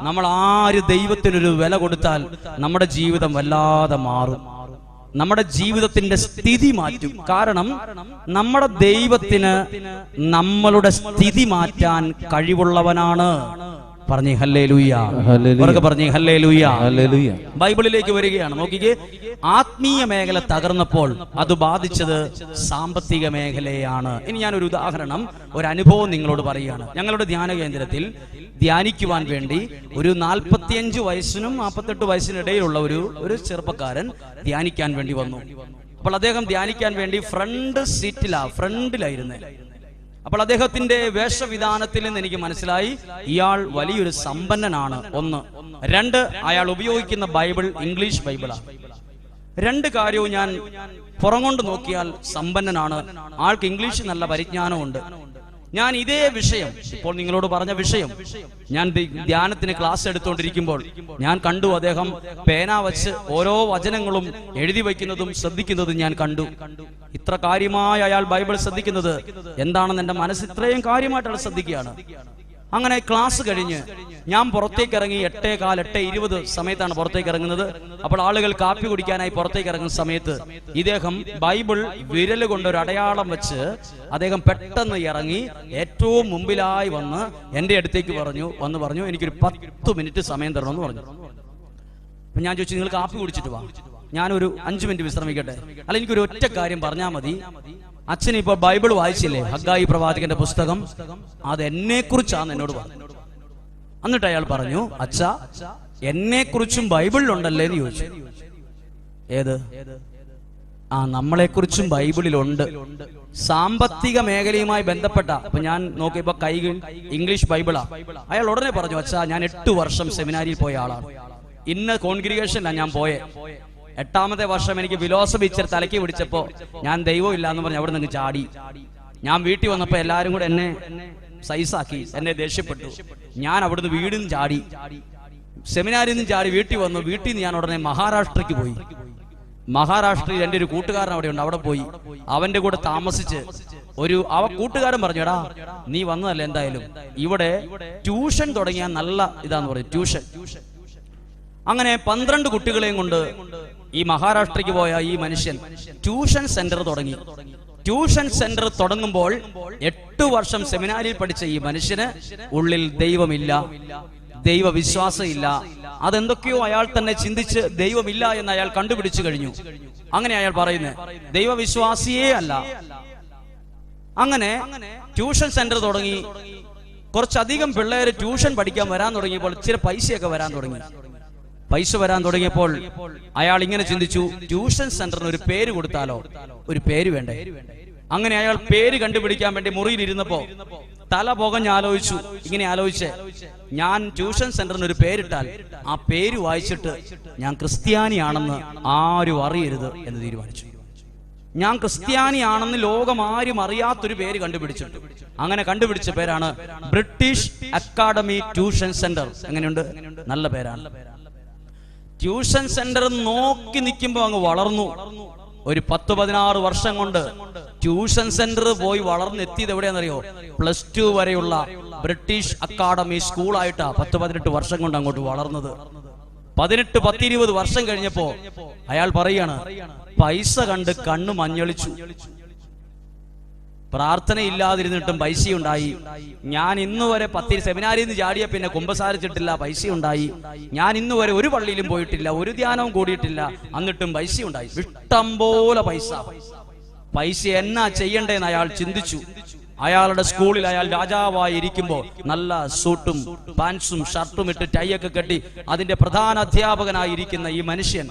നമ്മൾ ആര് ദൈവത്തിനൊരു വില കൊടുത്താൽ നമ്മുടെ ജീവിതം വല്ലാതെ മാറും. നമ്മുടെ ജീവിതത്തിന്റെ സ്ഥിതി മാറ്റും. കാരണം നമ്മുടെ ദൈവത്തിന് നമ്മളുടെ സ്ഥിതി മാറ്റാൻ കഴിവുള്ളവനാണ്. പറഞ്ഞേ ഹല്ലേ ലൂയ ഹല്ലേലൂയ. പറഞ്ഞേ ഹല്ലേ ലൂയ്യ ബൈബിളിലേക്ക് വരികയാണ്. നോക്കിക്കേ ആത്മീയ മേഖല തകർന്നപ്പോൾ അത് ബാധിച്ചത് സാമ്പത്തിക മേഖലയാണ്. ഇനി ഞാൻ ഒരു ഉദാഹരണം ഒരു അനുഭവം നിങ്ങളോട് പറയുകയാണ്. ഞങ്ങളുടെ ധ്യാന കേന്ദ്രത്തിൽ ധ്യാനിക്കുവാൻ വേണ്ടി ഒരു നാൽപ്പത്തിയഞ്ച് വയസ്സിനും നാൽപ്പത്തെട്ട് വയസ്സിനിടയിലുള്ള ഒരു ഒരു ചെറുപ്പക്കാരൻ ധ്യാനിക്കാൻ വേണ്ടി വന്നു. അപ്പോൾ അദ്ദേഹം ധ്യാനിക്കാൻ വേണ്ടി ഫ്രണ്ട് സീറ്റിലാ ഫ്രണ്ടിലായിരുന്നേ അപ്പോൾ അദ്ദേഹത്തിന്റെ വേഷവിധാനത്തിൽ നിന്ന് എനിക്ക് മനസ്സിലായി ഇയാൾ വലിയൊരു സമ്പന്നനാണ്. ഒന്ന്. രണ്ട് അയാൾ ഉപയോഗിക്കുന്ന ബൈബിൾ ഇംഗ്ലീഷ് ബൈബിളാണ് രണ്ട് കാര്യവും ഞാൻ പുറം കൊണ്ട് നോക്കിയാൽ സമ്പന്നനാണ്. ആൾക്ക് ഇംഗ്ലീഷ് നല്ല പരിജ്ഞാനമുണ്ട്. ഞാൻ ഇതേ വിഷയം ഇപ്പോൾ നിങ്ങളോട് പറഞ്ഞ വിഷയം ഞാൻ ധ്യാനത്തിന് ക്ലാസ് എടുത്തുകൊണ്ടിരിക്കുമ്പോൾ ഞാൻ കണ്ടു അദ്ദേഹം പേന വച്ച് ഓരോ വചനങ്ങളും എഴുതി വയ്ക്കുന്നതും ശ്രദ്ധിക്കുന്നതും ഞാൻ കണ്ടു. ഇത്ര കാര്യമായി അയാൾ ബൈബിൾ ശ്രദ്ധിക്കുന്നത് എന്താണെന്ന് എന്റെ മനസ്സ് ഇത്രയും കാര്യമായിട്ട് അയാൾ ശ്രദ്ധിക്കുകയാണ്. അങ്ങനെ ക്ലാസ് കഴിഞ്ഞ് ഞാൻ പുറത്തേക്ക് ഇറങ്ങി എട്ടേ കാൽ എട്ടേ ഇരുപത് സമയത്താണ് പുറത്തേക്ക് ഇറങ്ങുന്നത്. അപ്പോൾ ആളുകൾ കാപ്പി കുടിക്കാനായി പുറത്തേക്ക് ഇറങ്ങുന്ന സമയത്ത് ഇദ്ദേഹം ബൈബിൾ വിരൽ ഒരു അടയാളം വെച്ച് അദ്ദേഹം പെട്ടെന്ന് ഇറങ്ങി ഏറ്റവും മുമ്പിലായി വന്ന് എന്റെ അടുത്തേക്ക് പറഞ്ഞു വന്ന് പറഞ്ഞു എനിക്കൊരു പത്ത് മിനിറ്റ് സമയം തരണമെന്ന് പറഞ്ഞു. അപ്പൊ ഞാൻ ചോദിച്ചു നിങ്ങൾ കാപ്പി കുടിച്ചിട്ട് വാ. ഞാനൊരു അഞ്ചു മിനിറ്റ് വിശ്രമിക്കട്ടെ. അല്ല എനിക്കൊരു ഒറ്റ കാര്യം പറഞ്ഞാൽ മതി. അച്ഛൻ ഇപ്പൊ ബൈബിൾ വായിച്ചില്ലേ? ഹഗ്ഗായി പ്രവാചകന്റെ പുസ്തകം? അത് എന്നെ കുറിച്ചാണ് എന്നോട് എന്നിട്ട് അയാൾ പറഞ്ഞു അച്ഛ എന്നെ കുറിച്ചും ബൈബിളിലുണ്ടല്ലേ എന്ന് ചോദിച്ചു. ഏത്? ആ നമ്മളെ കുറിച്ചും ബൈബിളിലുണ്ട്. സാമ്പത്തിക മേഖലയുമായി ബന്ധപ്പെട്ട അപ്പൊ ഞാൻ നോക്കിയപ്പോ കൈ ഇംഗ്ലീഷ് ബൈബിളാ. അയാൾ ഉടനെ പറഞ്ഞു അച്ഛാ ഞാൻ എട്ട് വർഷം സെമിനാരിയിൽ പോയ ആളാണ്. ഇന്ന കോൺഗ്രിഗേഷനിലാണ് ഞാൻ പോയെ. എട്ടാമത്തെ വർഷം എനിക്ക് ഫിലോസഫി ഇച്ചിരി തലക്കി പിടിച്ചപ്പോ ഞാൻ ദൈവം ഇല്ല എന്ന് പറഞ്ഞ് അവിടെ നിന്ന് ചാടി. ഞാൻ വീട്ടിൽ വന്നപ്പോ എല്ലാരും കൂടെ എന്നെ സൈസാക്കി എന്നെ ദേഷ്യപ്പെട്ടു. ഞാൻ അവിടുന്ന് വീടിൽ നിന്ന് ചാടി. സെമിനാരിൽ നിന്ന് ചാടി വീട്ടിൽ വന്നു. വീട്ടിൽ നിന്ന് ഞാൻ ഉടനെ മഹാരാഷ്ട്രക്ക് പോയി. മഹാരാഷ്ട്രയിൽ എന്റെ ഒരു കൂട്ടുകാരൻ അവിടെ ഉണ്ട്. അവിടെ പോയി. അവന്റെ കൂടെ താമസിച്ച് ഒരു അവ കൂട്ടുകാരൻ പറഞ്ഞടാ നീ വന്നതല്ല എന്തായാലും? ഇവിടെ ട്യൂഷൻ തുടങ്ങിയ നല്ല ഇതാന്ന് പറയും ട്യൂഷൻ. അങ്ങനെ പന്ത്രണ്ട് കുട്ടികളെയും കൊണ്ട് ഈ മഹാരാഷ്ട്രയ്ക്ക് പോയ ഈ മനുഷ്യൻ ട്യൂഷൻ സെന്റർ തുടങ്ങി. ട്യൂഷൻ സെന്റർ തുടങ്ങുമ്പോൾ എട്ടു വർഷം സെമിനാരിൽ പഠിച്ച ഈ മനുഷ്യന് ഉള്ളിൽ ദൈവമില്ല ദൈവവിശ്വാസമില്ല. അതെന്തൊക്കെയോ അയാൾ തന്നെ ചിന്തിച്ച് ദൈവമില്ല എന്ന് അയാൾ കണ്ടുപിടിച്ചു കഴിഞ്ഞു. അങ്ങനെ അയാൾ പറയുന്നത് ദൈവവിശ്വാസിയേ അല്ല. അങ്ങനെ ട്യൂഷൻ സെന്റർ തുടങ്ങി. കുറച്ചധികം പിള്ളേര് ട്യൂഷൻ പഠിക്കാൻ വരാൻ തുടങ്ങിയപ്പോൾ ഇച്ചിരി പൈസയൊക്കെ വരാൻ തുടങ്ങി. പൈസ വരാൻ തുടങ്ങിയപ്പോൾ അയാൾ ഇങ്ങനെ ചിന്തിച്ചു ട്യൂഷൻ സെന്ററിന് ഒരു പേര് കൊടുത്താലോ? ഒരു പേര് വേണ്ടേ? അങ്ങനെ അയാൾ പേര് കണ്ടുപിടിക്കാൻ വേണ്ടി മുറിയിൽ ഇരുന്നപ്പോ തല പുകഞ്ഞ് ആലോചിച്ചു. ഇങ്ങനെ ആലോചിച്ച് ഞാൻ ട്യൂഷൻ സെന്ററിന് ഒരു പേരിട്ടാൽ ആ പേര് വായിച്ചിട്ട് ഞാൻ ക്രിസ്ത്യാനിയാണെന്ന് ആരും അറിയരുത് എന്ന് തീരുമാനിച്ചു. ഞാൻ ക്രിസ്ത്യാനിയാണെന്ന് ലോകം ആരും അറിയാത്തൊരു പേര് കണ്ടുപിടിച്ചിട്ടു. അങ്ങനെ കണ്ടുപിടിച്ച പേരാണ് ബ്രിട്ടീഷ് അക്കാഡമി ട്യൂഷൻ സെന്റർ. എങ്ങനെയുണ്ട്? നല്ല പേരാണ്. ട്യൂഷൻ സെന്റർ നോക്കി നിൽക്കുമ്പോൾ അങ്ങ് വളർന്നു. ഒരു പത്ത് പതിനാറ് വർഷം കൊണ്ട് ട്യൂഷൻ സെന്റർ പോയി വളർന്നെത്തിയത് എവിടെയാണെന്നറിയോ? പ്ലസ് ടു വരെയുള്ള ബ്രിട്ടീഷ് അക്കാഡമി സ്കൂളായിട്ടാ പത്ത് പതിനെട്ട് വർഷം കൊണ്ട് അങ്ങോട്ട് വളർന്നത്. പതിനെട്ട് പത്തിരുപത് വർഷം കഴിഞ്ഞപ്പോ അയാൾ പറയാണ് പൈസ കണ്ട് കണ്ണു മഞ്ഞളിച്ചു. പ്രാർത്ഥന ഇല്ലാതിരുന്നിട്ടും പൈസ ഉണ്ടായി ഞാൻ ഇന്ന് വരെ പത്തി സെമിനാരിൽ നിന്ന് ചാടിയ പിന്നെ കുമ്പസാരിച്ചിട്ടില്ല പൈസ ഉണ്ടായി ഞാൻ ഇന്ന് വരെ ഒരു പള്ളിയിലും പോയിട്ടില്ല ഒരു ധ്യാനവും കൂടിയിട്ടില്ല എന്നിട്ടും പൈസ ഉണ്ടായി ഇഷ്ടം പോലെ പൈസ. പൈസ എന്നാ ചെയ്യണ്ടേന്ന് അയാൾ ചിന്തിച്ചു. അയാളുടെ സ്കൂളിൽ അയാൾ രാജാവായി ഇരിക്കുമ്പോൾ നല്ല സൂട്ടും പാൻസും ഷർട്ടും ഇട്ട് ടൈയൊക്കെ കെട്ടി അതിന്റെ പ്രധാന അധ്യാപകനായി ഇരിക്കുന്ന ഈ മനുഷ്യൻ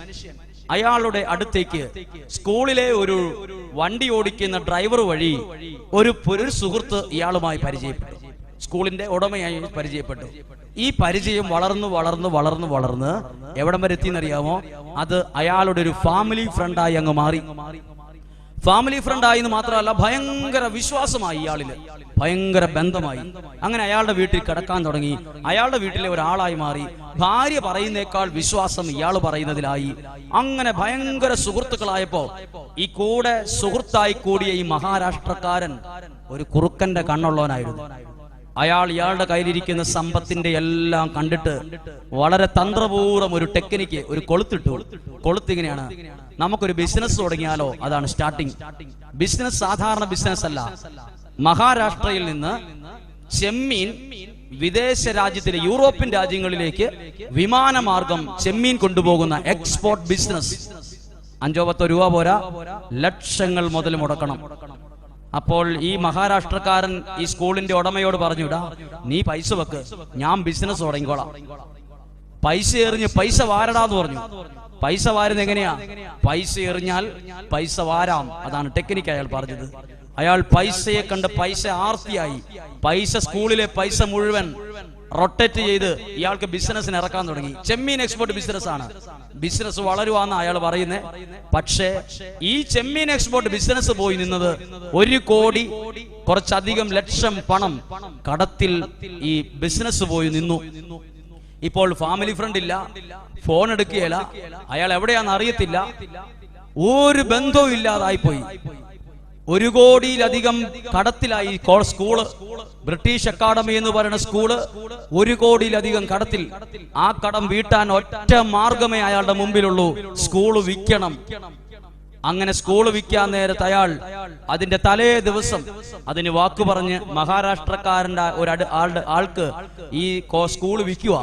അയാളുടെ അടുത്തേക്ക് സ്കൂളിലെ ഒരു വണ്ടി ഓടിക്കുന്ന ഡ്രൈവർ വഴി ഒരു ഒരു സുഹൃത്ത് ഇയാളുമായി പരിചയപ്പെട്ടു. സ്കൂളിന്റെ ഉടമയായി പരിചയപ്പെട്ടു. ഈ പരിചയം വളർന്നു വളർന്നു വളർന്നു വളർന്ന് എവിടം വരെ എത്തിയെന്നറിയാമോ? അത് അയാളുടെ ഒരു ഫാമിലി ഫ്രണ്ടായി അങ്ങ് മാറി. ഫാമിലി ഫ്രണ്ട് ആയി എന്ന് മാത്രമല്ല ഭയങ്കര വിശ്വാസമായി ഇയാളിൽ. ഭയങ്കര ബന്ധമായി. അങ്ങനെ അയാളുടെ വീട്ടിൽ കിടക്കാൻ തുടങ്ങി. അയാളുടെ വീട്ടിലെ ഒരാളായി മാറി. ഭാര്യ പറയുന്നേക്കാൾ വിശ്വാസം ഇയാൾ പറയുന്നതിലായി. അങ്ങനെ ഭയങ്കര സുഹൃത്തുക്കളായപ്പോ ഈ കൂടെ സുഹൃത്തായി കൂടിയ ഈ മഹാരാഷ്ട്രക്കാരൻ ഒരു കുറുക്കന്റെ കണ്ണുള്ളവനായിരുന്നു. അയാൾ ഇയാളുടെ കയ്യിലിരിക്കുന്ന സമ്പത്തിന്റെ എല്ലാം കണ്ടിട്ട് വളരെ തന്ത്രപൂർവം ഒരു ടെക്നിക്ക് ഒരു കൊളുത്തിട്ടു. കൊളുത്ത് ഇങ്ങനെയാണ് നമുക്കൊരു ബിസിനസ് തുടങ്ങിയാലോ? അതാണ് സ്റ്റാർട്ടിങ് ബിസിനസ് സാധാരണ ബിസിനസ് അല്ല. മഹാരാഷ്ട്രയിൽ നിന്ന് ചെമ്മീൻ വിദേശ രാജ്യത്തിലെ യൂറോപ്യൻ രാജ്യങ്ങളിലേക്ക് വിമാനമാർഗം ചെമ്മീൻ കൊണ്ടുപോകുന്ന എക്സ്പോർട്ട് ബിസിനസ് അഞ്ചോ പത്തോ രൂപ പോരാ. ലക്ഷങ്ങൾ മുതൽ മുടക്കണം. അപ്പോൾ ഈ മഹാരാഷ്ട്രക്കാരൻ ഈ സ്കൂളിന്റെ ഉടമയോട് പറഞ്ഞുടാ നീ പൈസ വെക്ക് ഞാൻ ബിസിനസ് തുടങ്ങിക്കോളാം. പൈസ എറിഞ്ഞ് പൈസ വാരടാന്ന് പറഞ്ഞു. പൈസ വാരുന്ന എങ്ങനെയാ? പൈസ എറിഞ്ഞാൽ പൈസ വാരാം അതാണ് ടെക്നിക്ക് അയാൾ പറഞ്ഞത്. അയാൾ പൈസയെ കണ്ട് പൈസ ആർത്തിയായി. പൈസ സ്കൂളിലെ പൈസ മുഴുവൻ റൊട്ടേറ്റ് ചെയ്ത് ഇയാൾക്ക് ബിസിനസ്സിന് ഇറക്കാൻ തുടങ്ങി. ചെമ്മീൻ എക്സ്പോർട്ട് ബിസിനസ് ആണ്. ബിസിനസ് വളരുവാന്ന് അയാൾ പറയുന്നത് പക്ഷേ ഈ ചെമ്മീൻ എക്സ്പോർട്ട് ബിസിനസ് പോയി നിന്നത് ഒരു കോടി കുറച്ചധികം ലക്ഷം പണം കടത്തിൽ ഈ ബിസിനസ് പോയി നിന്നു. ഇപ്പോൾ ഫാമിലി ഫ്രണ്ട് ഇല്ല. ഫോൺ എടുക്കുകയില്ല. അയാൾ എവിടെയാന്ന് അറിയത്തില്ല. ഒരു ബന്ധവും ഇല്ലാതായിപ്പോയി ഒരു കോടിയിലധികം കടത്തിലായി സ്കൂൾ. ബ്രിട്ടീഷ് അക്കാഡമി എന്ന് പറയുന്ന സ്കൂൾ ഒരു കോടിയിലധികം കടത്തിൽ ആ കടം വീട്ടാൻ ഒറ്റ മാർഗമേ അയാളുടെ മുമ്പിലുള്ളൂ. സ്കൂൾ വിൽക്കണം. അങ്ങനെ സ്കൂൾ വിൽക്കാൻ നേരത്ത് അയാൾ അതിന്റെ തലേ ദിവസം അതിന് വാക്ക് പറഞ്ഞ് മഹാരാഷ്ട്രക്കാരന്റെ ഒരു ആളുടെ ആൾക്ക് ഈ സ്കൂൾ വിൽക്കുക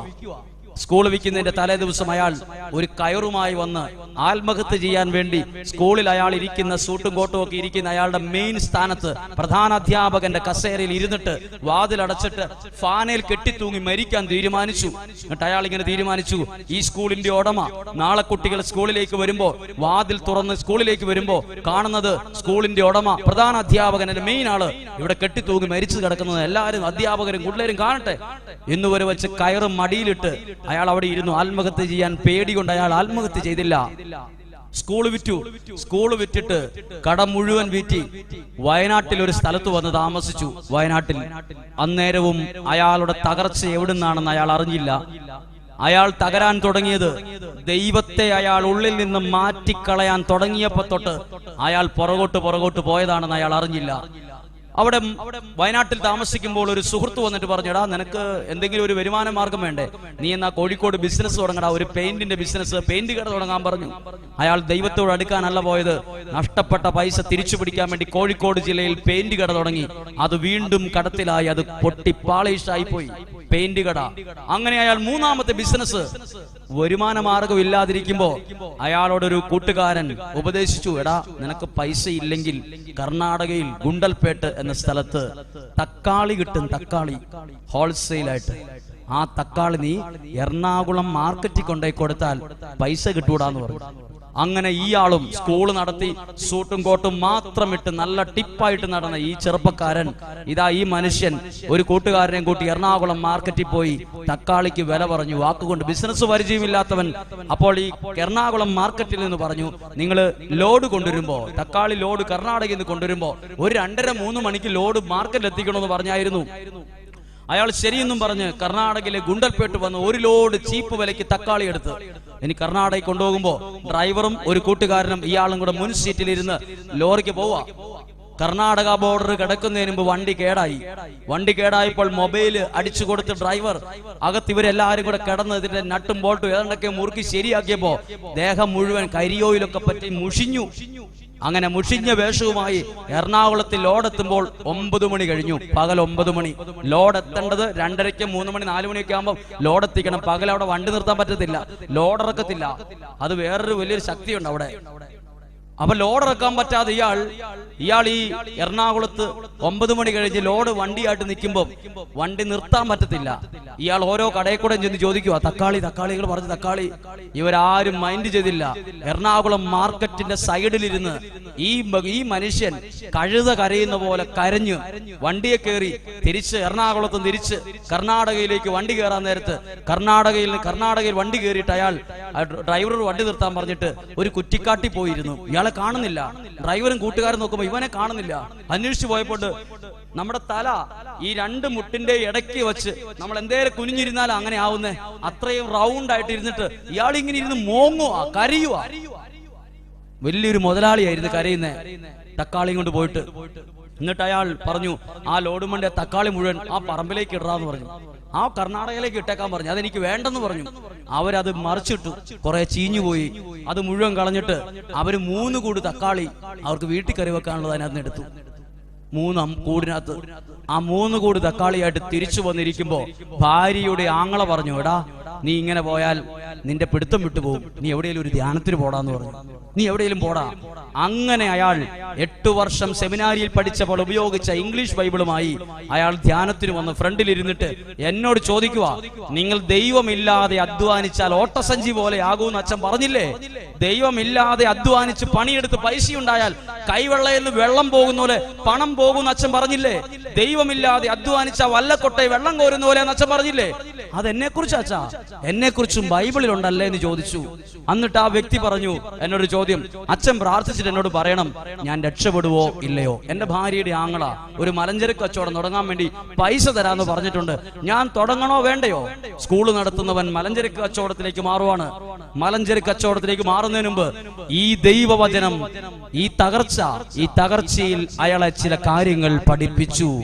സ്കൂൾ വിൽക്കുന്നതിന്റെ തലേ ദിവസം അയാൾ ഒരു കയറുമായി വന്ന് ആത്മഹത്യ ചെയ്യാൻ വേണ്ടി സ്കൂളിൽ അയാൾ ഇരിക്കുന്ന സൂട്ടും കോട്ടും ഒക്കെ ഇരിക്കുന്ന അയാളുടെ മെയിൻ സ്ഥാനത്ത് പ്രധാന അധ്യാപകന്റെ കസേരയിൽ ഇരുന്നിട്ട് വാതിലടച്ചിട്ട് ഫാനയിൽ കെട്ടിത്തൂങ്ങി മരിക്കാൻ തീരുമാനിച്ചു. എന്നിട്ട് അയാൾ ഇങ്ങനെ തീരുമാനിച്ചു ഈ സ്കൂളിന്റെ ഉടമ നാളെ കുട്ടികൾ സ്കൂളിലേക്ക് വരുമ്പോ വാതിൽ തുറന്ന് സ്കൂളിലേക്ക് വരുമ്പോ കാണുന്നത് സ്കൂളിന്റെ ഉടമ പ്രധാന അധ്യാപകൻ എന്റെ മെയിൻ ആൾ ഇവിടെ കെട്ടിത്തൂങ്ങി മരിച്ചു കിടക്കുന്നത് എല്ലാവരും അധ്യാപകരും കൂടുതലും കാണട്ടെ. എന്നുവരെ വെച്ച് കയറും മടിയിലിട്ട് അയാൾ അവിടെ ഇരുന്നു ആത്മഹത്യ ചെയ്യാൻ പേടി കൊണ്ട് അയാൾ ആത്മഹത്യ ചെയ്തില്ല. സ്കൂൾ വിറ്റു. സ്കൂൾ വിറ്റിട്ട് കടം മുഴുവൻ വീറ്റി വയനാട്ടിൽ ഒരു സ്ഥലത്ത് വന്ന് താമസിച്ചു. വയനാട്ടിൽ അന്നേരവും അയാളുടെ തകർച്ച എവിടുന്നാണെന്ന് അയാൾ അറിഞ്ഞില്ല. അയാൾ തകരാൻ തുടങ്ങിയത് ദൈവത്തെ അയാൾ ഉള്ളിൽ നിന്ന് മാറ്റിക്കളയാൻ തുടങ്ങിയപ്പോ തൊട്ട് അയാൾ പുറകോട്ട് പുറകോട്ട് പോയതാണെന്ന് അയാൾ അറിഞ്ഞില്ല. അവിടെ വയനാട്ടിൽ താമസിക്കുമ്പോൾ ഒരു സുഹൃത്ത് വന്നിട്ട് പറഞ്ഞടാ നിനക്ക് എന്തെങ്കിലും ഒരു വരുമാന മാർഗം വേണ്ടേ? നീ എന്നാ കോഴിക്കോട് ബിസിനസ് തുടങ്ങടാ. ഒരു പെയിന്റിന്റെ ബിസിനസ് പെയിന്റ് കട തുടങ്ങാൻ പറഞ്ഞു. അയാൾ ദൈവത്തോട് അടുക്കാനല്ല പോയത്. നഷ്ടപ്പെട്ട പൈസ തിരിച്ചു പിടിക്കാൻ വേണ്ടി കോഴിക്കോട് ജില്ലയിൽ പെയിന്റ് കട തുടങ്ങി. അത് വീണ്ടും കടത്തിലായി അത് പൊട്ടി പാളിഷായി പോയി. പെയിന്റ് കട. അങ്ങനെ അയാൾ മൂന്നാമത്തെ ബിസിനസ് വരുമാന മാർഗം ഇല്ലാതിരിക്കുമ്പോ അയാളോടൊരു കൂട്ടുകാരൻ ഉപദേശിച്ചു എടാ നിനക്ക് പൈസ ഇല്ലെങ്കിൽ കർണാടകയിൽ ഗുണ്ടൽപേട്ട് എന്ന സ്ഥലത്ത് തക്കാളി കിട്ടും തക്കാളി ഹോൾസെയിലായിട്ട് ആ തക്കാളി നീ എറണാകുളം മാർക്കറ്റിൽ കൊണ്ടുപോയി കൊടുത്താൽ പൈസ കിട്ടൂടാന്ന് പറഞ്ഞു. അങ്ങനെ ഇയാളും സ്കൂൾ നടത്തി സൂട്ടും കോട്ടും മാത്രം ഇട്ട് നല്ല ടിപ്പായിട്ട് നടന്ന ഈ ചെറുപ്പക്കാരൻ. ഇതാ ഈ മനുഷ്യൻ. ഒരു കൂട്ടുകാരനെയും കൂട്ടി എറണാകുളം മാർക്കറ്റിൽ പോയി തക്കാളിക്ക് വില പറഞ്ഞു വാക്കുകൊണ്ട് ബിസിനസ് പരിചയമില്ലാത്തവൻ. അപ്പോൾ ഈ എറണാകുളം മാർക്കറ്റിൽ നിന്ന് പറഞ്ഞു നിങ്ങൾ ലോഡ് കൊണ്ടുവരുമ്പോ തക്കാളി ലോഡ് കർണാടകയിൽ നിന്ന് കൊണ്ടുവരുമ്പോ ഒരു രണ്ടര മൂന്ന് മണിക്ക് ലോഡ് മാർക്കറ്റിൽ എത്തിക്കണമെന്ന് പറഞ്ഞായിരുന്നു. അയാൾ ശരിയെന്നും പറഞ്ഞ് കർണാടകയിലെ ഗുണ്ടൽപേട്ട് വന്ന് ഒരു ലോഡ് ചീപ്പ് വിലയ്ക്ക് തക്കാളി എടുത്ത്. ഇനി കർണാടകയിൽ കൊണ്ടുപോകുമ്പോ ഡ്രൈവറും ഒരു കൂട്ടുകാരനും ഇയാളും കൂടെ മുൻ സീറ്റിലിരുന്ന് ലോറിക്ക് പോവാ. കർണാടക ബോർഡർ കിടക്കുന്നതിന് മുമ്പ് വണ്ടി കേടായി. വണ്ടി കേടായപ്പോൾ മൊബൈൽ അടിച്ചു കൊടുത്ത് ഡ്രൈവർ അകത്ത് ഇവരെല്ലാരും കൂടെ കിടന്ന് ഇതിന്റെ നട്ടും ബോൾട്ടും ഏതാണ്ടൊക്കെ മുറുക്കി ശരിയാക്കിയപ്പോ ദേഹം മുഴുവൻ കരിയോയിലൊക്കെ പറ്റി മുഷിഞ്ഞു. അങ്ങനെ മുഷിഞ്ഞ വേഷവുമായി എറണാകുളത്തിൽ ലോഡെത്തുമ്പോൾ ഒമ്പത് മണി കഴിഞ്ഞു. പകൽ ഒമ്പത് മണി. ലോഡ് എത്തേണ്ടത് രണ്ടരയ്ക്ക് മൂന്ന് മണി നാല് മണിയൊക്കെ ആകുമ്പോൾ ലോഡ് എത്തിക്കണം പകൽ അവിടെ വണ്ടി നിർത്താൻ പറ്റത്തില്ല. ലോഡ് ഇറക്കത്തില്ല. അത് വേറൊരു വലിയൊരു ശക്തിയുണ്ട് അവിടെ. അപ്പൊ ലോഡ് ഇറക്കാൻ പറ്റാതെ ഇയാൾ ഇയാൾ ഈ എറണാകുളത്ത് ഒമ്പത് മണി കഴിഞ്ഞ് ലോഡ് വണ്ടിയായിട്ട് നിൽക്കുമ്പോൾ വണ്ടി നിർത്താൻ പറ്റത്തില്ല. ഇയാൾ ഓരോ കടയിൽ കൂടെ ചെന്ന് ചോദിക്കുക തക്കാളി തക്കാളികൾ പറഞ്ഞ് തക്കാളി. ഇവരാരും മൈൻഡ് ചെയ്തില്ല. എറണാകുളം മാർക്കറ്റിന്റെ സൈഡിലിരുന്ന് ഈ ഈ മനുഷ്യൻ കഴുത കരയുന്ന പോലെ കരഞ്ഞ് വണ്ടിയെ കയറി തിരിച്ച് എറണാകുളത്ത് തിരിച്ച് കർണാടകയിലേക്ക് വണ്ടി കയറാൻ നേരത്ത് കർണാടകയിൽ കർണാടകയിൽ വണ്ടി കയറിയിട്ട് അയാൾ ഡ്രൈവർ വണ്ടി നിർത്താൻ പറഞ്ഞിട്ട് ഒരു കുറ്റിക്കാട്ടി പോയിരുന്നു. ഇയാളെ കാണുന്നില്ല. ഡ്രൈവറും കൂട്ടുകാരും നോക്കുമ്പോൾ ഇവനെ കാണുന്നില്ല. അന്വേഷിച്ചു പോയപ്പോൾ നമ്മുടെ തല ഈ രണ്ട് മുട്ടിന്റെ ഇടയ്ക്ക് വെച്ച് നമ്മൾ എന്തേലും കുനിഞ്ഞിരുന്നാലും അങ്ങനെ ആവുന്നേ? അത്രയും റൗണ്ട് ആയിട്ട് ഇരുന്നിട്ട് ഇയാൾ ഇങ്ങനെ ഇരുന്ന് മോങ്ങുവാ കരയുവാ. വലിയൊരു മുതലാളിയായിരുന്നു കരയുന്നേ. തക്കാളിയും കൊണ്ട് പോയിട്ട്. എന്നിട്ട് അയാൾ പറഞ്ഞു ആ ലോഡുമണ്ടെ തക്കാളി മുഴുവൻ ആ പറമ്പിലേക്ക് ഇടറാന്ന് പറഞ്ഞു. ആ കർണാടകയിലേക്ക് ഇട്ടേക്കാൻ പറഞ്ഞു. അതെനിക്ക് വേണ്ടെന്ന് പറഞ്ഞു. അവരത് മറിച്ചിട്ടു. കുറെ ചീഞ്ഞുപോയി അത് മുഴുവൻ കളഞ്ഞിട്ട് അവർ മൂന്ന് കൂട് തക്കാളി അവർക്ക് വീട്ടിൽ കറി വെക്കാനുള്ളത് അതിനകത്ത് എടുത്തു. മൂന്ന് കൂടിനകത്ത്. ആ മൂന്ന് കൂട് തക്കാളിയായിട്ട് തിരിച്ചു വന്നിരിക്കുമ്പോ ഭാര്യയുടെ ആങ്ങള പറഞ്ഞു എടാ നീ ഇങ്ങനെ പോയാൽ നിന്റെ പിടുത്തം വിട്ടുപോകും. നീ എവിടെയെങ്കിലും ഒരു ധ്യാനത്തിന് പോടാന്ന് പറഞ്ഞു. നീ എവിടെയെങ്കിലും പോടാ. അങ്ങനെ അയാൾ എട്ടു വർഷം സെമിനാരിയിൽ പഠിച്ചപ്പോൾ ഉപയോഗിച്ച ഇംഗ്ലീഷ് ബൈബിളുമായി അയാൾ ധ്യാനത്തിന് വന്ന് ഫ്രണ്ടിൽ ഇരുന്നിട്ട് എന്നോട് ചോദിക്കുക നിങ്ങൾ ദൈവമില്ലാതെ അധ്വാനിച്ചാൽ ഓട്ടസഞ്ചി പോലെ ആകൂന്ന് അച്ഛൻ പറഞ്ഞില്ലേ? ദൈവമില്ലാതെ അധ്വാനിച്ച് പണിയെടുത്ത് പൈസ ഉണ്ടായാൽ കൈവെള്ളയിൽ നിന്ന് വെള്ളം പോകുന്ന പോലെ പണം പോകുന്ന അച്ഛൻ പറഞ്ഞില്ലേ? ദൈവമില്ലാതെ അധ്വാനിച്ച വല്ലക്കൊട്ടെ വെള്ളം കോരുന്ന പോലെ അച്ഛൻ പറഞ്ഞില്ലേ? അതെന്നെ കുറിച്ച് അച്ഛാ? എന്നെ കുറിച്ചും ബൈബിളിൽ ഉണ്ടല്ലേ എന്ന് ചോദിച്ചു. എന്നിട്ട് ആ വ്യക്തി പറഞ്ഞു എന്നൊരു ചോദ്യം. അച്ഛൻ പ്രാർത്ഥിച്ചിട്ട് എന്നോട് പറയണം ഞാൻ രക്ഷപ്പെടുവോ ഇല്ലയോ? എന്റെ ഭാര്യയുടെ ആങ്ങള ഒരു മലഞ്ചരക്ക് കച്ചവടം തുടങ്ങാൻ വേണ്ടി പൈസ തരാന്ന് പറഞ്ഞിട്ടുണ്ട്. ഞാൻ തുടങ്ങണോ വേണ്ടയോ? സ്കൂൾ നടത്തുന്നവൻ മലഞ്ചരക്ക് കച്ചവടത്തിലേക്ക് മാറുവാണ്. മലഞ്ചരി കച്ചവടത്തിലേക്ക് മാറുന്നതിന് മുമ്പ് ഈ ദൈവവചനം ഈ തകർച്ച ഈ തകർച്ചയിൽ അയാളെ ചില കാര്യങ്ങൾ പഠിപ്പിച്ചു.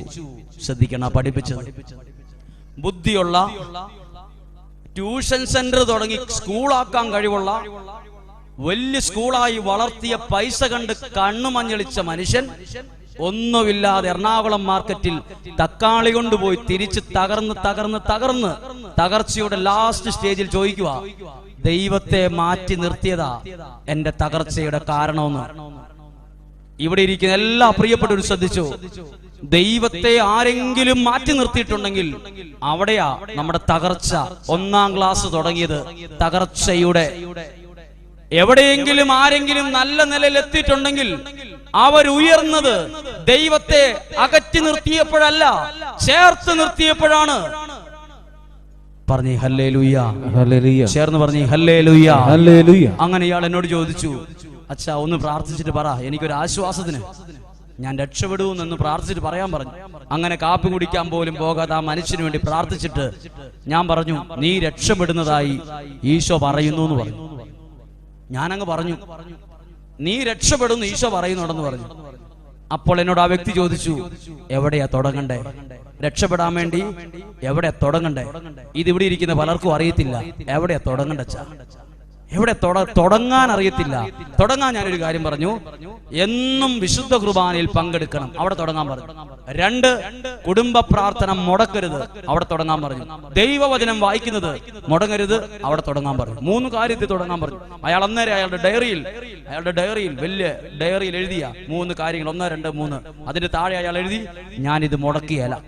ശ്രദ്ധിക്കണം പഠിപ്പിച്ചത്. ബുദ്ധിയുള്ള ട്യൂഷൻ സെന്റർ തുടങ്ങി സ്കൂളാക്കാൻ കഴിവുള്ള വലിയ സ്കൂളായി വളർത്തിയ പൈസ കണ്ട് കണ്ണു മഞ്ഞളിച്ച മനുഷ്യൻ ഒന്നുമില്ലാതെ എറണാകുളം മാർക്കറ്റിൽ തക്കാളി കൊണ്ടുപോയി തിരിച്ച് തകർന്ന് തകർന്ന് തകർന്ന് തകർച്ചയുടെ ലാസ്റ്റ് സ്റ്റേജിൽ ചോദിക്കുക ദൈവത്തെ മാറ്റി നിർത്തിയതാ എന്റെ തകർച്ചയുടെ കാരണമെന്ന്? ഇവിടെ ഇരിക്കുന്ന എല്ലാ പ്രിയപ്പെട്ടവരും ശ്രദ്ധിച്ചു. ദൈവത്തെ ആരെങ്കിലും മാറ്റി നിർത്തിയിട്ടുണ്ടെങ്കിൽ അവിടെയാ നമ്മുടെ തകർച്ച ഒന്നാം ക്ലാസ് തുടങ്ങിയത്. തകർച്ചയുടെ എവിടെയെങ്കിലും ആരെങ്കിലും നല്ല നിലയിൽ എത്തിയിട്ടുണ്ടെങ്കിൽ അവരുയർന്നത് ദൈവത്തെ അകറ്റി നിർത്തിയപ്പോഴല്ല ചേർത്ത് നിർത്തിയപ്പോഴാണ്. പറഞ്ഞു ഹല്ലേ ലുയ്യ ചേർന്ന് പറഞ്ഞു ഹല്ലേ ലുയ്യ അങ്ങനെ ഇയാൾ എന്നോട് ചോദിച്ചു അച്ഛാ ഒന്ന് പ്രാർത്ഥിച്ചിട്ട് പറ എനിക്കൊരു ആശ്വാസത്തിന് ഞാൻ രക്ഷപ്പെടുമെന്ന് പ്രാർത്ഥിച്ചിട്ട് പറയാൻ പറഞ്ഞു. അങ്ങനെ കാപ്പി കുടിക്കാൻ പോലും പോകാതെ ആ മനുഷ്യന് വേണ്ടി പ്രാർത്ഥിച്ചിട്ട് ഞാൻ പറഞ്ഞു നീ രക്ഷപ്പെടുന്നതായി ഈശോ പറയുന്നു എന്ന് പറഞ്ഞു. ഞാനങ്ങ് പറഞ്ഞു നീ രക്ഷപ്പെടുന്നു ഈശോ പറയുന്നുണ്ടെന്ന് പറഞ്ഞു. അപ്പോൾ എന്നോട് ആ വ്യക്തി ചോദിച്ചു എവിടെയാ തുടങ്ങണ്ടേ? രക്ഷപ്പെടാൻ വേണ്ടി എവിടെയാ തുടങ്ങണ്ടേ? ഇതിവിടെ ഇരിക്കുന്ന പലർക്കും അറിയത്തില്ല. എവിടെയാ തുടങ്ങണ്ട എവിടെ തുട- തുടങ്ങാൻ അറിയത്തില്ല. തുടങ്ങാൻ ഞാനൊരു കാര്യം പറഞ്ഞു. എന്നും വിശുദ്ധ കുർബാനയിൽ പങ്കെടുക്കണം. അവിടെ തുടങ്ങാൻ പറഞ്ഞു. രണ്ട് കുടുംബ പ്രാർത്ഥന മുടക്കരുത്. അവിടെ തുടങ്ങാൻ പറഞ്ഞു. ദൈവവചനം വായിക്കുന്നത് മുടങ്ങരുത്. അവിടെ തുടങ്ങാൻ പറഞ്ഞു. മൂന്ന് കാര്യത്തിൽ തുടങ്ങാൻ പറഞ്ഞു. അയാൾ അന്നേരം അയാളുടെ ഡയറിയിൽ അയാളുടെ ഡയറിയിൽ വലിയ ഡയറിയിൽ എഴുതിയ മൂന്ന് കാര്യങ്ങൾ. ഒന്ന് രണ്ട് മൂന്ന്. അതിന്റെ താഴെ അയാൾ എഴുതി ഞാനിത് മുടക്കിയല്ല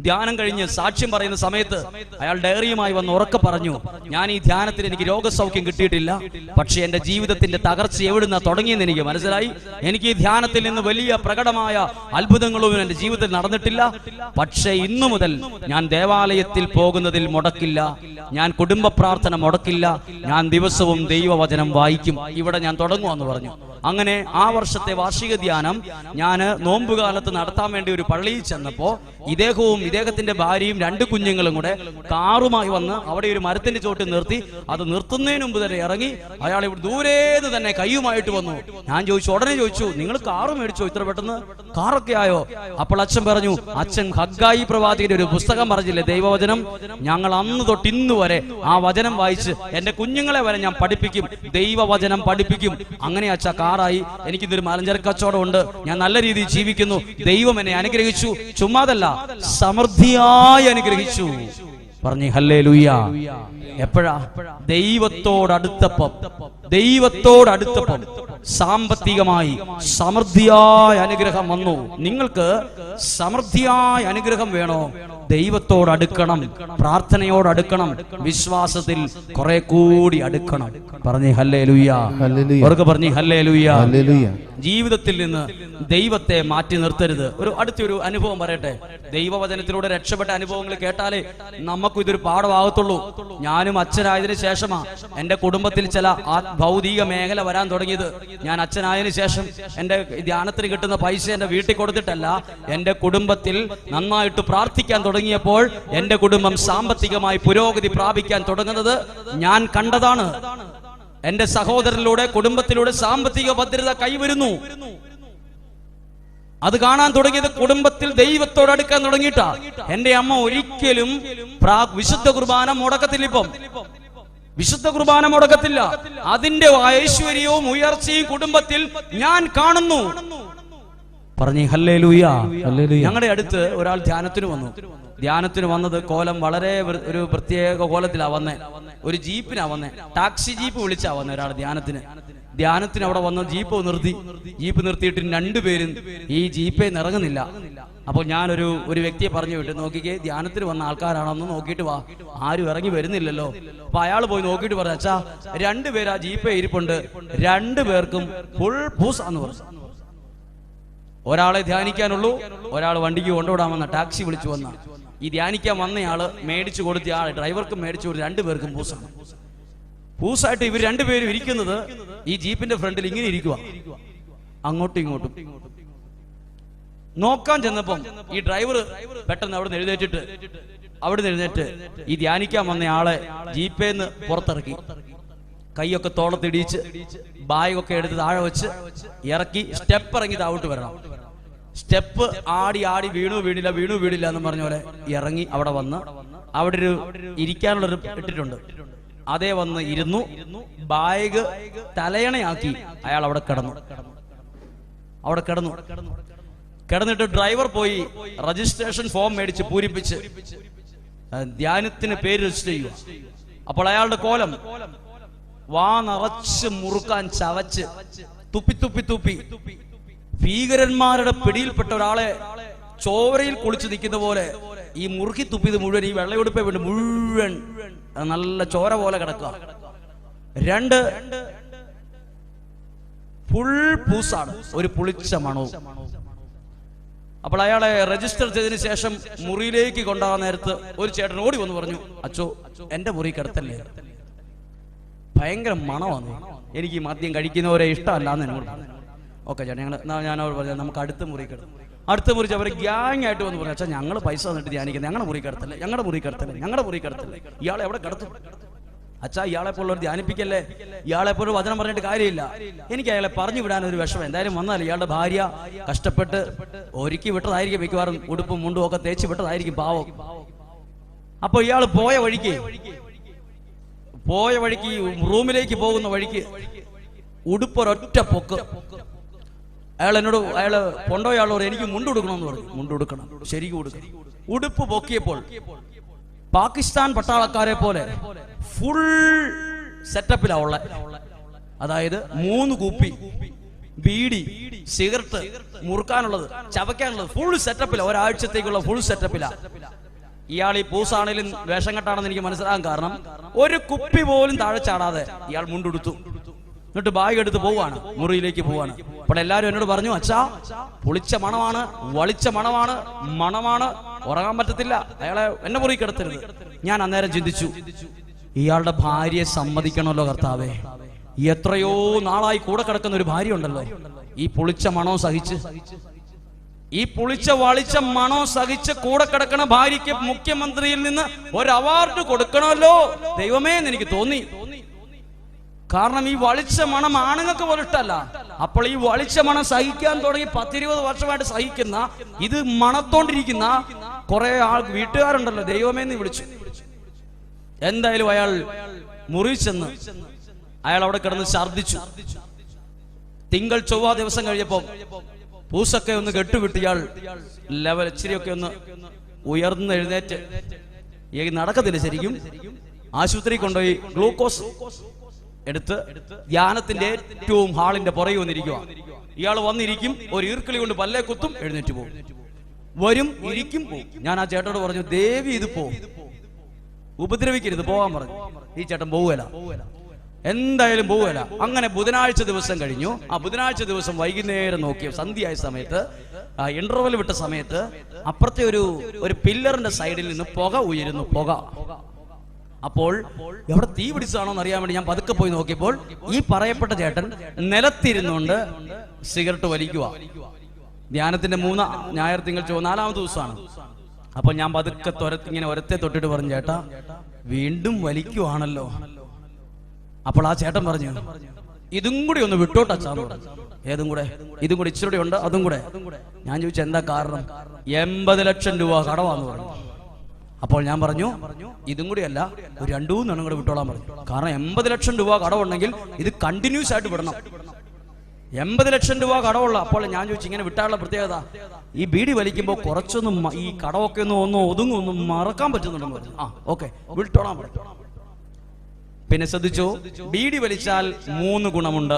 ധ്യാനം കഴിഞ്ഞ് സാക്ഷ്യം പറയുന്ന സമയത്ത് അയാൾ ഡയറിയുമായി വന്ന് ഉറക്കെ പറഞ്ഞു ഞാൻ ഈ ധ്യാനത്തിൽ എനിക്ക് രോഗസൗഖ്യം കിട്ടിയിട്ടില്ല. പക്ഷെ എന്റെ ജീവിതത്തിന്റെ തകർച്ച എവിടുന്ന തുടങ്ങിയെന്ന് എനിക്ക് മനസ്സിലായി. എനിക്ക് ഈ ധ്യാനത്തിൽ നിന്ന് വലിയ പ്രകടമായ അത്ഭുതങ്ങളൊന്നും എന്റെ ജീവിതത്തിൽ നടന്നിട്ടില്ല. പക്ഷേ ഇന്നു മുതൽ ഞാൻ ദേവാലയത്തിൽ പോകുന്നതിൽ മുടക്കില്ല. ഞാൻ കുടുംബ പ്രാർത്ഥന മുടക്കില്ല. ഞാൻ ദിവസവും ദൈവവചനം വായിക്കും. ഇവിടെ ഞാൻ തുടങ്ങുമെന്ന് പറഞ്ഞു. അങ്ങനെ ആ വർഷത്തെ വാർഷിക ധ്യാനം ഞാൻ നോമ്പുകാലത്ത് നടത്താൻ വേണ്ടി ഒരു പള്ളിയിൽ ചെന്നപ്പോ ഇദ്ദേഹവും ഇദ്ദേഹത്തിന്റെ ഭാര്യയും രണ്ട് കുഞ്ഞുങ്ങളും കൂടെ കാറുമായി വന്ന് അവിടെ ഒരു മരത്തിന്റെ ചോട്ടിൽ നിർത്തി. അത് നിർത്തുന്നതിന് മുമ്പ് തന്നെ ഇറങ്ങി അയാൾ ഇവിടെ ദൂരേന്ന് തന്നെ കയ്യുമായിട്ട് വന്നു. ഞാൻ ചോദിച്ചു ഉടനെ ചോദിച്ചു നിങ്ങൾ കാറ് മേടിച്ചോ? ഇത്ര പെട്ടെന്ന്? കാറൊക്കെ ആയോ? അപ്പോൾ അച്ഛൻ പറഞ്ഞു അച്ഛൻ ഹഗ്ഗായി പ്രവാചകന്റെ ഒരു പുസ്തകം പറഞ്ഞില്ലേ ദൈവവചനം? ഞങ്ങൾ അന്ന് തൊട്ട് ഇന്ന് വരെ ആ വചനം വായിച്ച് എന്റെ കുഞ്ഞുങ്ങളെ വരെ ഞാൻ പഠിപ്പിക്കും ദൈവവചനം പഠിപ്പിക്കും. അങ്ങനെ അച്ഛ കാറായി. എനിക്കിതൊരു മലഞ്ചര കച്ചവടം ഉണ്ട്. ഞാൻ നല്ല രീതിയിൽ ജീവിക്കുന്നു. ദൈവം എന്നെ അനുഗ്രഹിച്ചു. ചുമ്മാതല്ല സമൃദ്ധിയായി അനുഗ്രഹിച്ചു. പറഞ്ഞു ഹല്ലേ ലുയ്യ എപ്പോഴാ ദൈവത്തോടടുത്തപ്പം ദൈവത്തോടടുത്തപ്പം സാമ്പത്തികമായി സമൃദ്ധിയായ അനുഗ്രഹം വന്നു. നിങ്ങൾക്ക് സമൃദ്ധിയായ അനുഗ്രഹം വേണോ? ദൈവത്തോട് അടുക്കണം പ്രാർത്ഥനയോട് അടുക്കണം വിശ്വാസത്തിൽ കുറെ കൂടി അടുക്കണം. പറഞ്ഞു ഹല്ലേ ലുയ്യ അവർക്ക് പറഞ്ഞേ ഹല്ലേ ലുയ്യ ജീവിതത്തിൽ നിന്ന് ദൈവത്തെ മാറ്റി നിർത്തരുത്. ഒരു അടുത്തൊരു അനുഭവം പറയട്ടെ. ദൈവവചനത്തിലൂടെ രക്ഷപ്പെട്ട അനുഭവങ്ങൾ കേട്ടാലേ നമുക്കും ഇതൊരു പാഠമാകത്തുള്ളൂ. ഞാനും അച്ഛനായതിനു ശേഷമാ എന്റെ കുടുംബത്തിൽ ചില ഭൗതിക മേഖല വരാൻ തുടങ്ങിയത്. ഞാൻ അച്ഛനായതിനു ശേഷം എന്റെ ധ്യാനത്തിന് കിട്ടുന്ന പൈസ എന്റെ വീട്ടിൽ കൊടുത്തിട്ടല്ല എന്റെ കുടുംബത്തിൽ നന്നായിട്ട് പ്രാർത്ഥിക്കാൻ തുടങ്ങിയപ്പോൾ എന്റെ കുടുംബം സാമ്പത്തികമായി പുരോഗതി പ്രാപിക്കാൻ തുടങ്ങുന്നത് ഞാൻ കണ്ടതാണ്. എന്റെ സഹോദരനിലൂടെ കുടുംബത്തിലൂടെ സാമ്പത്തിക ഭദ്രത കൈവരുന്നു. അത് കാണാൻ തുടങ്ങിയത് കുടുംബത്തിൽ ദൈവത്തോട് അടുക്കാൻ തുടങ്ങിയിട്ടാ. എന്റെ അമ്മ ഒരിക്കലും വിശുദ്ധ കുർബാന മുടക്കത്തില്ല ഇപ്പം വിശുദ്ധ കുർബാന മുടക്കത്തില്ല. അതിന്റെ ഐശ്വര്യവും ഉയർച്ചയും കുടുംബത്തിൽ ഞാൻ കാണുന്നു. പറഞ്ഞേ ഹല്ലേ ലൂയ ഞങ്ങളുടെ അടുത്ത് ഒരാൾ ധ്യാനത്തിന് വന്നു. ധ്യാനത്തിന് വന്നത് കോലം വളരെ ഒരു പ്രത്യേക കോലത്തിലാ വന്നേ. ഒരു ജീപ്പിനാ വന്നേ. ടാക്സി ജീപ്പ് വിളിച്ചാ വന്നേ ഒരാൾ ധ്യാനത്തിന്. ധ്യാനത്തിന് അവിടെ വന്ന് ജീപ്പ് നിർത്തി. ജീപ്പ് നിർത്തിയിട്ട് രണ്ടുപേരും ഈ ജീപ്പേ നിറങ്ങുന്നില്ല. അപ്പോൾ ഞാനൊരു ഒരു വ്യക്തിയെ പറഞ്ഞു വിട്ടു. നോക്കിക്കേ ധ്യാനത്തിന് വന്ന ആൾക്കാരാണെന്ന് നോക്കിയിട്ട് വാ. ആരും ഇറങ്ങി വരുന്നില്ലല്ലോ. അപ്പൊ അയാൾ പോയി നോക്കിയിട്ട് പറഞ്ഞു അച്ഛാ രണ്ടുപേര് ആ ജീപ്പേ ഇരിപ്പുണ്ട്. രണ്ടുപേർക്കും ഫുൾ പൂസാന്ന് പറഞ്ഞു. ഒരാളെ ധ്യാനിക്കാനുള്ളൂ ഒരാൾ വണ്ടിക്ക് കൊണ്ടുവിടാമെന്ന ടാക്സി വിളിച്ചു വന്ന. ഈ ധ്യാനിക്കാൻ വന്നയാൾ മേടിച്ചു കൊടുത്ത ആൾ ഡ്രൈവർക്കും മേടിച്ചു കൊടുത്ത് രണ്ടുപേർക്കും പൂസാണ്. പൂസായിട്ട് ഇവർ രണ്ടുപേരും ഇരിക്കുന്നത് ഈ ജീപ്പിന്റെ ഫ്രണ്ടിൽ ഇങ്ങനെ ഇരിക്കുക അങ്ങോട്ടും ഇങ്ങോട്ടും. നോക്കാൻ ചെന്നപ്പം ഈ ഡ്രൈവർ പെട്ടെന്ന് അവിടെ എഴുന്നേറ്റിട്ട് അവിടെ എഴുന്നേറ്റ് ഈ ധ്യാനിക്കാൻ വന്ന ആളെ ജീപ്പേന്ന് പുറത്തിറക്കി. കൈയൊക്കെ തോളത്തിടിച്ച് ബായൊക്കെ എടുത്ത് താഴെ വെച്ച് ഇറക്കി സ്റ്റെപ്പ് ഇറങ്ങി താവോട്ട് വരണം. സ്റ്റെപ്പ് ആടി ആടി വീണു വീണില്ല വീണു വീണില്ല എന്ന് പറഞ്ഞ പോലെ ഇറങ്ങി അവിടെ വന്ന് അവിടെ ഒരു ഇരിക്കാനുള്ളൊരു ഇട്ടിട്ടുണ്ട്. അതേ വന്ന് ഇരുന്നു. ബാഗ് തലയണയാക്കി അയാൾ അവിടെ കിടന്നു. അവിടെ കിടന്നു. കിടന്നിട്ട് ഡ്രൈവർ പോയി രജിസ്ട്രേഷൻ ഫോം മേടിച്ച് പൂരിപ്പിച്ച് ധ്യാനത്തിന് പേര് രജിസ്റ്റർ ചെയ്യുക. അപ്പോൾ അയാളുടെ കോലം വാ നിറച്ച് മുറുക്കാൻ ചവച്ച് തുപ്പി തുപ്പി തുപ്പി. ഭീകരന്മാരുടെ പിടിയിൽപ്പെട്ട ഒരാളെ ചോരയിൽ കുളിച്ചു നിൽക്കുന്ന പോലെ ഈ മുറുക്കി തുപ്പിയത് മുഴുവൻ ഈ വെള്ളയുടുപ്പെ വേണ്ടി മുഴുവൻ നല്ല ചോര പോലെ കിടക്കുക. രണ്ട് ഫുൾ പൂസാണ് ഒരു പുളിച്ച മണവും. അപ്പോൾ അയാളെ രജിസ്റ്റർ ചെയ്തതിന് ശേഷം മുറിയിലേക്ക് കൊണ്ടുപോകാൻ നേരത്ത് ഒരു ചേട്ടൻ ഓടി വന്ന് പറഞ്ഞു അച്ചോ എന്റെ മുറി കിടത്തല്ലേ? ഭയങ്കര മണമാണ്. എനിക്ക് മദ്യം കഴിക്കുന്നവരെ ഇഷ്ടമല്ല എന്ന് എന്നോട് ഓക്കെ ചേട്ടാ ഞങ്ങൾ ഞാൻ അവർ പറഞ്ഞു നമുക്ക് അടുത്ത മുറി കിടന്നു അടുത്ത മുറിച്ച് അവർ ഗ്യാങ് ആയിട്ട് വന്ന് പറഞ്ഞു അച്ഛാ ഞങ്ങൾ പൈസ തന്നിട്ട് ധ്യാനിക്കുന്നത് ഞങ്ങളുടെ മുറി കിടത്തല്ലേ. ഞങ്ങളുടെ മുറി കിടത്തല്ലേ. ഞങ്ങളുടെ മുറി കിടത്തല്ലേ. ഇയാളെ എവിടെ കിടത്തും? അച്ഛാ ഇയാളെ പോലുള്ളവർ ധ്യാനിപ്പിക്കല്ലേ? ഇയാളെ പോലും വചനം പറഞ്ഞിട്ട് കാര്യമില്ല. എനിക്ക് അയാളെ പറഞ്ഞു വിടാൻ ഒരു വിഷമം. എന്തായാലും വന്നാൽ ഇയാളുടെ ഭാര്യ കഷ്ടപ്പെട്ട് ഒരുക്കി വിട്ടതായിരിക്കും മിക്കവാറും. ഉടുപ്പും മുണ്ടും ഒക്കെ തേച്ച് വിട്ടതായിരിക്കും പാവം. അപ്പൊ ഇയാൾ പോയ വഴിക്ക് പോയ വഴിക്ക് റൂമിലേക്ക് പോകുന്ന വഴിക്ക് ഉടുപ്പൊരൊറ്റ പൊക്ക്. അയാൾ എന്നോട് അയാൾ പൊണ്ടോയാളോട് എനിക്ക് മുണ്ടുടുക്കണമെന്ന് പറഞ്ഞു. മുണ്ടുടുക്കണം ശരിക്കും കൊടുക്കണം ഉടുപ്പ് പൊക്കിയപ്പോൾ പാകിസ്ഥാൻ പട്ടാളക്കാരെ പോലെ ഫുൾ സെറ്റപ്പിലാ ഉള്ള. അതായത് മൂന്ന് കൂപ്പി ബീഡി സിഗരറ്റ് മുറുക്കാനുള്ളത് ചവയ്ക്കാനുള്ളത് ഫുൾ സെറ്റപ്പില ഒരാഴ്ചത്തേക്കുള്ള ഫുൾ സെറ്റപ്പില ഇയാൾ ഈ പൂസാണേലും വേഷം കെട്ടാണെന്ന് എനിക്ക് മനസ്സിലാകാൻ കാരണം ഒരു കുപ്പി പോലും താഴെ ചാടാതെ ഇയാൾ മുണ്ടെടുത്തു. എന്നിട്ട് ബാഗ് എടുത്ത് പോവാണ് മുറിയിലേക്ക് പോവാണ് അപ്പോൾ എല്ലാവരും എന്നോട് പറഞ്ഞു അച്ഛാ പൊളിച്ച മണമാണ് വളിച്ച മണമാണ് മണമാണ് ഉറങ്ങാൻ പറ്റത്തില്ല. അയാളെ എന്നെ മുറി കിടത്തരുത്. ഞാൻ അന്നേരം ചിന്തിച്ചു ഇയാളുടെ ഭാര്യയെ സമ്മതിക്കണമല്ലോ കർത്താവേ. എത്രയോ നാളായി കൂടെ കിടക്കുന്ന ഒരു ഭാര്യ ഉണ്ടല്ലോ ഈ പൊളിച്ച മണോ സഹിച്ച് ഈ പുളിച്ച വളിച്ച മണോ സഹിച്ച് കൂടെ കിടക്കണ ഭാര്യയ്ക്ക് മുഖ്യമന്ത്രിയിൽ നിന്ന് ഒരു അവാർഡ് കൊടുക്കണമല്ലോ? ദൈവമേ എന്ന് എനിക്ക് തോന്നി. കാരണം ഈ വളിച്ച മണം ആണുങ്ങൾക്ക് പോലും അപ്പോൾ ഈ വളിച്ച മണം സഹിക്കാൻ തുടങ്ങി പത്തിരുപത് വർഷമായിട്ട് സഹിക്കുന്ന ഇത് മണത്തോണ്ടിരിക്കുന്ന കുറെ ആൾ വീട്ടുകാരുണ്ടല്ലോ. ദൈവമേന്ന് വിളിച്ചു. എന്തായാലും അയാൾ മുറി ചെന്ന് അയാൾ അവിടെ കിടന്ന് ഛർദിച്ചു തിങ്കൾ ചൊവ്വ ദിവസം കഴിഞ്ഞപ്പോ പൂസൊക്കെ ഒന്ന് കെട്ടുവിട്ട് ഇയാൾ ലെവൽ ഇച്ചിരിയൊക്കെ ഒന്ന് ഉയർന്ന് എഴുന്നേറ്റ് ഈ നടക്കത്തില്ല ശരിക്കും. ആശുപത്രി കൊണ്ടുപോയി ഗ്ലൂക്കോസ് എടുത്ത് ധ്യാനത്തിന്റെ ഏറ്റവും ഹാളിന്റെ പുറകെ വന്നിരിക്കുക ഇയാൾ വന്നിരിക്കും ഒരു ഈർക്കിളി കൊണ്ട് പല്ലേ കുത്തും എഴുന്നേറ്റ് പോകും വരും ഇരിക്കും പോകും ഞാൻ ആ ചേട്ടനോട് പറഞ്ഞു ദേവി ഇത് പോ. ഉപദ്രവിക്കരുത് പോകാൻ പറഞ്ഞു. ഈ ചേട്ടൻ പോവുകയില്ല. എന്തായാലും പോവുകയല്ല. അങ്ങനെ ബുധനാഴ്ച ദിവസം കഴിഞ്ഞു. ആ ബുധനാഴ്ച ദിവസം വൈകുന്നേരം നോക്കിയ സന്ധ്യയായ സമയത്ത് ഇന്റർവൽ വിട്ട സമയത്ത് അപ്പുറത്തെ ഒരു ഒരു പില്ലറിന്റെ സൈഡിൽ നിന്ന് പുക ഉയരുന്നു പുക. അപ്പോൾ എവിടെ തീ പിടിച്ചതാണോ അറിയാൻ വേണ്ടി ഞാൻ പതുക്കെ പോയി നോക്കിയപ്പോൾ ഈ പറയപ്പെട്ട ചേട്ടൻ നിലത്തിരുന്നുകൊണ്ട് സിഗരറ്റ് വലിക്കുക. ധ്യാനത്തിന്റെ മൂന്ന് ഞായർ തിങ്കൾ ചോ നാലാമത്തെ ദിവസമാണ്. അപ്പൊ ഞാൻ പതുക്കെ തൊരത്തിങ്ങനെ ഒരത്തെ തൊട്ടിട്ട് പറഞ്ഞു ചേട്ടാ വീണ്ടും വലിക്കുവാണല്ലോ. അപ്പോൾ ആ ചേട്ടൻ പറഞ്ഞു ഇതും കൂടി ഒന്ന് വിട്ടോട്ടാ അച്ഛാന്ന് പറഞ്ഞു. ഏതും കൂടെ? ഇതും കൂടി ഇച്ചിരി ഉണ്ട് അതും കൂടെ. ഞാൻ ചോദിച്ചു എന്താ കാരണം? എൺപത് ലക്ഷം രൂപ കടവാന്ന് പറഞ്ഞു. അപ്പോൾ ഞാൻ പറഞ്ഞു ഇതും കൂടിയല്ല ഒരു രണ്ടു മൂന്നെണ്ണം കൂടെ വിട്ടോളാൻ പറഞ്ഞു. കാരണം എൺപത് ലക്ഷം രൂപ കടമുണ്ടെങ്കിൽ ഇത് കണ്ടിന്യൂസ് ആയിട്ട് വിടണം. എൺപത് ലക്ഷം രൂപ കടവുള്ള അപ്പോൾ ഞാൻ ചോദിച്ചു ഇങ്ങനെ വിട്ടാനുള്ള പ്രത്യേകത? ഈ ബീഡി വലിക്കുമ്പോൾ കുറച്ചൊന്നും ഈ കടവൊക്കെ ഒന്ന് ഒന്ന് ഒതുങ്ങും ഒന്ന് മറക്കാൻ പറ്റുന്നുണ്ടെന്ന് പറഞ്ഞു. ആ ഓക്കെ വിട്ടോളാൻ പറഞ്ഞു. പിന്നെ ശ്രദ്ധിച്ചു? ബീഡി വലിച്ചാൽ മൂന്ന് ഗുണമുണ്ട്.